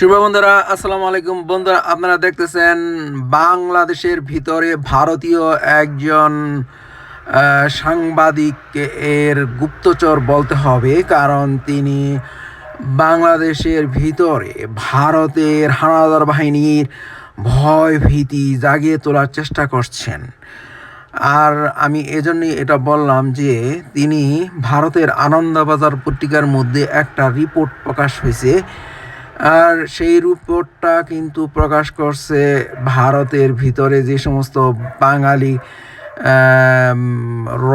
শুভ বন্ধুরা, আসসালামু আলাইকুম। বন্ধুরা, আপনারা দেখতেছেন বাংলাদেশের ভিতরে ভারতীয় একজন সাংবাদিক এর গুপ্তচর বলতে হবে, কারণ তিনি বাংলাদেশের ভিতরে ভারতের হানাদার বাহিনীর ভয় ভীতি জাগিয়ে তোলার চেষ্টা করছেন। আর আমি এজন্যই এটা বললাম যে, তিনি ভারতের আনন্দবাজার পত্রিকার মধ্যে একটা রিপোর্ট প্রকাশ হয়েছে আর সেই রিপোর্টটা কিন্তু প্রকাশ করছে ভারতের ভিতরে যে সমস্ত বাঙালি র,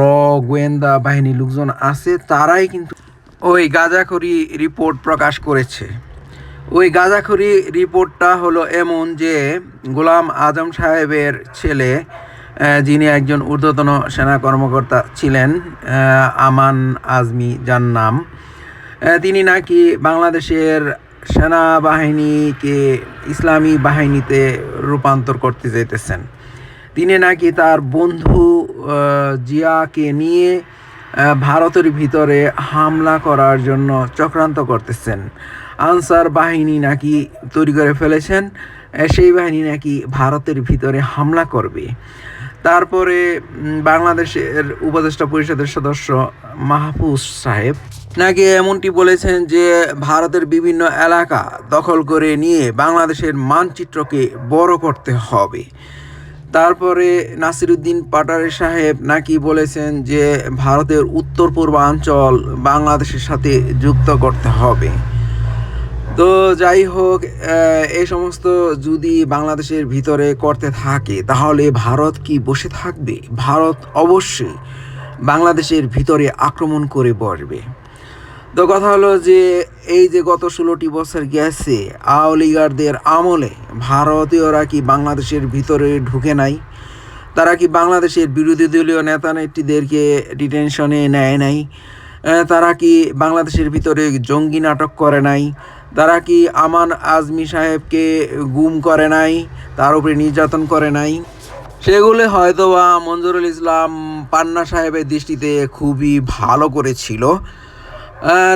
গোয়েন্দা বাহিনী লোকজন আছে, তারাই কিন্তু ওই গাজাখড়ি রিপোর্ট প্রকাশ করেছে। ওই গাজাখড়ি রিপোর্টটা হলো এমন যে গোলাম আজম সাহেবের ছেলে যিনি একজন ঊর্ধ্বতন সেনা কর্মকর্তা ছিলেন আমান আজমি যার নাম। তিনি নাকি বাংলাদেশের সেনাবাহিনীকে, ইসলামী বাহিনীতে রূপান্তর করতে চাইতেছেন তিনি নাকি তার বন্ধু জিয়াকে নিয়ে ভারতের ভিতরে হামলা করার জন্য চক্রান্ত করতেছেন। আনসার বাহিনী নাকি তৈরি করে ফেলেছেন সেই বাহিনী নাকি ভারতের ভিতরে হামলা করবে। তারপরে বাংলাদেশের উপদেষ্টা পরিষদের সদস্য মাহফুজ সাহেব নাকি এমনটি বলেছেন যে ভারতের বিভিন্ন এলাকা দখল করে নিয়ে বাংলাদেশের মানচিত্রকে বড় করতে হবে। তারপরে নাসিরুদ্দিন পাটারে সাহেব নাকি বলেছেন যে ভারতের উত্তর পূর্বাঞ্চল বাংলাদেশের সাথে যুক্ত করতে হবে। তো যাই হোক এই সমস্ত যদি বাংলাদেশের ভিতরে করতে থাকে, তাহলে ভারত কি বসে থাকবে? ভারত অবশ্যই বাংলাদেশের ভিতরে আক্রমণ করে বসবে। তো কথা হলো যে এই যে গত ষোলোটি বছর গেছে, আওলিগারদের আমলে ভারতীয়রা কি বাংলাদেশের ভিতরে ঢুকে নাই? তারা কি বাংলাদেশের বিরোধী দলীয় নেতা নেত্রীদেরকে ডিটেনশনে নেয় নাই? তারা কি বাংলাদেশের ভিতরে জঙ্গি নাটক করে নাই? তারা কি আমান আজমি সাহেবকে গুম করে নাই? তার উপরে নির্যাতন করে নাই? সেগুলো হয়তোবা মঞ্জুরুল ইসলাম পান্না সাহেবের দৃষ্টিতে খুবই ভালো করেছিল।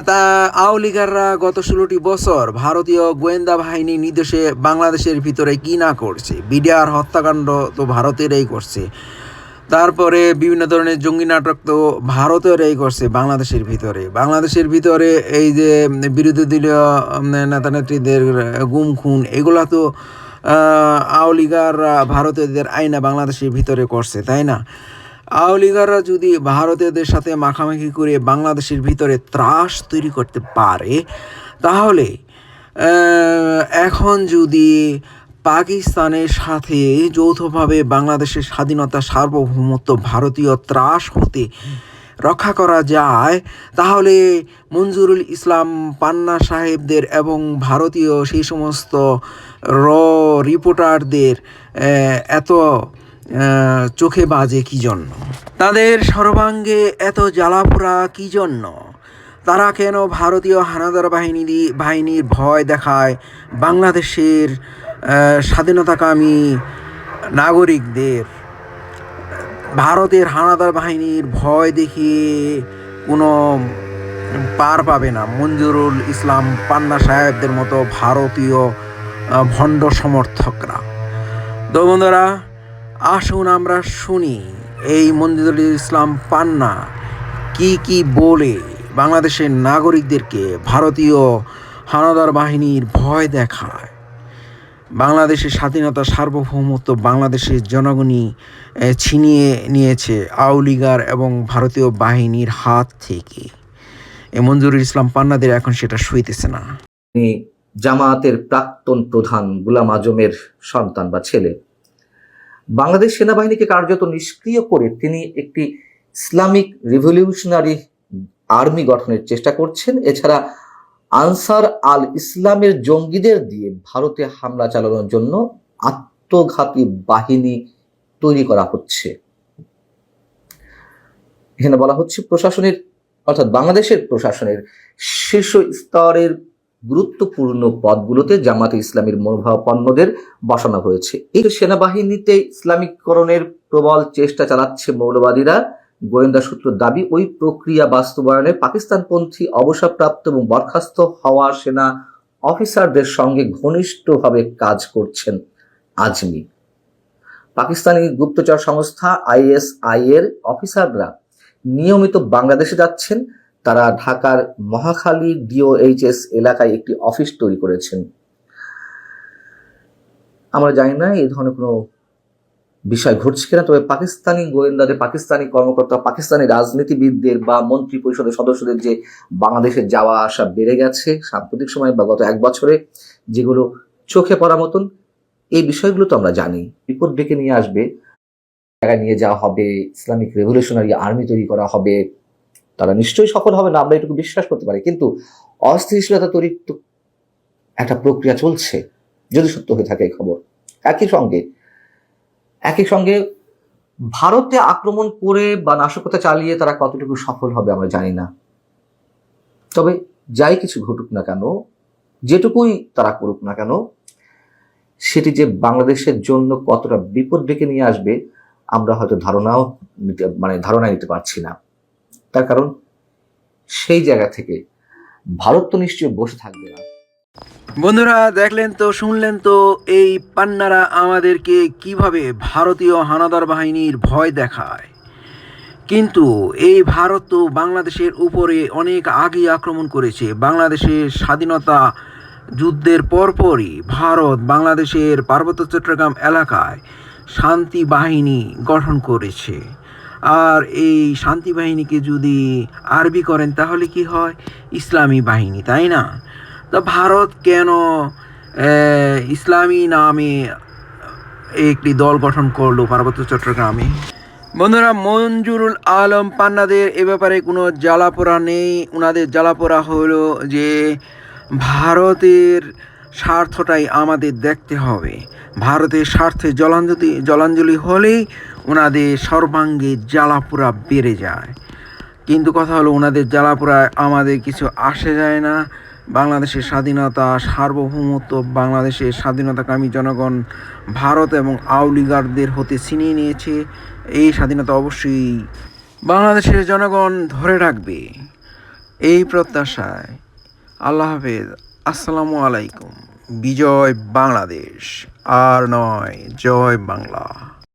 তা আওলিগাররা গত ষোলোটি বছর ভারতীয় গোয়েন্দা বাহিনী নির্দেশে বাংলাদেশের ভিতরে কি না করছে? বিডিআর হত্যাকাণ্ড তো ভারতেরই করছে। তারপরে বিভিন্ন ধরনের জঙ্গি নাটক তো ভারতেরই করছে বাংলাদেশের ভিতরে। বাংলাদেশের ভিতরে এই যে বিরোধী দলীয় নেতা নেত্রীদের গুম, খুন, এগুলা তো আওলিগাররা ভারতীয়দের আইনা বাংলাদেশের ভিতরে করছে, তাই না? আওলিগাররা যদি ভারতীয়দের সাথে মাখামাখি করে বাংলাদেশের ভিতরে ত্রাস তৈরি করতে পারে, তাহলে এখন যদি পাকিস্তানের সাথে যৌথভাবে বাংলাদেশের স্বাধীনতা সার্বভৌমত্ব ভারতীয় ত্রাস হতে রক্ষা করা যায়, তাহলে মঞ্জুরুল ইসলাম পান্না সাহেবদের এবং ভারতীয় সেই সমস্ত র রিপোর্টারদের এত চোখে বাজে কি জন্য? তাদের সর্বাঙ্গে এত জ্বালাপোড়া কি জন্য? তারা কেন ভারতীয় হানাদার বাহিনী বাহিনীর ভয় দেখায় বাংলাদেশের স্বাধীনতাকামী নাগরিকদের? ভারতের হানাদার বাহিনীর ভয় দেখিয়ে কোনো পার পাবে না। মঞ্জুরুল ইসলাম পান্না সাহেবদের মতো ভারতীয় ভণ্ড সমর্থকরা। তো বন্ধুরা আসুন আমরা শুনি, এই মঞ্জুরুল ইসলাম পান্না। কি কি বলে বাংলাদেশের নাগরিকদেরকে ভারতীয় হানাদার বাহিনীর ভয় দেখায়? বাংলাদেশের স্বাধীনতা সার্বভৌমত্ব বাংলাদেশের জনগণই ছিনিয়ে নিয়েছে আউলিগার এবং ভারতীয় বাহিনীর হাত থেকে। এ মঞ্জুরুল ইসলাম পান্নাদের এখন সেটা সইতেছে না। জামায়াতের প্রাক্তন প্রধান গুলাম আজমের সন্তান বা ছেলে। বাংলাদেশ সেনাবাহিনীকে কার্যত নিষ্ক্রিয় করে তিনি একটি ইসলামিক রিভলিউশনারি আর্মি গঠনের চেষ্টা করছেন। এছাড়া আনসার আল ইসলামের জঙ্গিদের দিয়ে ভারতে হামলা চালানোর জন্য আত্মঘাতী বাহিনী তৈরি করা হচ্ছে। এখানে বলা হচ্ছে প্রশাসনের, অর্থাৎ বাংলাদেশের প্রশাসনের শীর্ষ স্তরের গুরুত্বপূর্ণ পদগুলোতে জামাতে ইসলামীর মনোভাবাপন্নদের বসানো হয়েছে। এই সেনাবাহিনীতে ইসলামিককরণের প্রবল চেষ্টা চালাচ্ছে মৌলবাদীরা। গোয়েন্দা সূত্র দাবি, ওই প্রক্রিয়া বাস্তবায়নে পাকিস্তানপন্থী অবসরপ্রাপ্ত এবং বরখাস্ত হওয়া সেনা অফিসারদের সঙ্গে ঘনিষ্ঠভাবে কাজ করছেন আজমি। পাকিস্তানি গুপ্তচর সংস্থা আইএসআই এর অফিসাররা নিয়মিত বাংলাদেশে যাচ্ছেন। তারা ঢাকার মহাখালী ডিওএইচএস এলাকায় একটি অফিস তৈরি করেছেন। আমরা জানি না এই ধরনের কোনো বিষয় ঘটছে কিনা, তবে পাকিস্তানি গোয়েন্দাদের, পাকিস্তানি কর্মকর্তা, পাকিস্তানি রাজনীতিবিদদের বা মন্ত্রী পরিষদের সদস্যদের যে বাংলাদেশে যাওয়া আসা বেড়ে গেছে সাম্প্রতিক সময় বা গত এক বছরে, যেগুলো চোখে পড়া মতন, এই বিষয়গুলো তো আমরা জানি। বিপদ ডেকে নিয়ে আসবে, জায়গায় নিয়ে যাওয়া হবে, ইসলামিক রেভলিউশনারি আর্মি তৈরি করা হবে তারা নিশ্চয়ই সফল হবে না, আমরা এটুকু বিশ্বাস করতে পারি। কিন্তু অস্থিতিশীলতা তৈরির তো একটা প্রক্রিয়া চলছে, যদি সত্য হয়ে থাকে এই খবর। একই সঙ্গে একই সঙ্গে ভারতে আক্রমণ করে বা নাশকতা চালিয়ে তারা কতটুকু সফল হবে আমরা জানি না। তবে যাই কিছু ঘটুক না কেন, যেটুকুই তারা করুক না কেন, সেটি যে বাংলাদেশের জন্য কতটা বিপদ ডেকে নিয়ে আসবে, আমরা হয়তো ধারণাও মানে ধারণা নিতে পারছি না। তার কারণ সেই জায়গা থেকে ভারত তো নিশ্চয়ই বসে থাকবে না। বন্ধুরা, দেখলেন তো, শুনলেন তো, এই পান্নারা আমাদেরকে কীভাবে ভারতীয় হানাদার বাহিনীর ভয় দেখায়। কিন্তু এই ভারত তো বাংলাদেশের উপরে অনেক আগে আক্রমণ করেছে। বাংলাদেশের স্বাধীনতা যুদ্ধের পরপরই ভারত বাংলাদেশের পার্বত্য চট্টগ্রাম এলাকায় শান্তি বাহিনী গঠন করেছে। আর এই শান্তি বাহিনীকে যদি আরবি করেন, তাহলে কি হয়? ইসলামী বাহিনী, তাই না? তো ভারত কেন ইসলামী নামে একটি দল গঠন করল পার্বত্য চট্টগ্রামে? বন্ধুরা, মঞ্জুরুল আলম পান্নাদের এ ব্যাপারে কোনো জ্বালাপোড়া নেই। ওনাদের জ্বালাপোড়া হলো যে, ভারতের স্বার্থটাই আমাদের দেখতে হবে। ভারতের স্বার্থে জলাঞ্জলি জলাঞ্জলি হলেই ওনাদের সর্বাঙ্গে জ্বালাপোড়া বেড়ে যায়। কিন্তু কথা হলো ওনাদের জ্বালাপোড়ায় আমাদের কিছু আসে যায় না। বাংলাদেশের স্বাধীনতা সার্বভৌমত্ব, বাংলাদেশের স্বাধীনতাকামী জনগণ ভারত এবং আউলিগারদের হতে ছিনিয়ে নিয়েছে। এই স্বাধীনতা অবশ্যই বাংলাদেশের জনগণ ধরে রাখবে। এই প্রত্যাশায় আল্লাহ হাফেজ। আসসালামু আলাইকুম। বিজয় বাংলাদেশ। আর নয়, জয় বাংলা।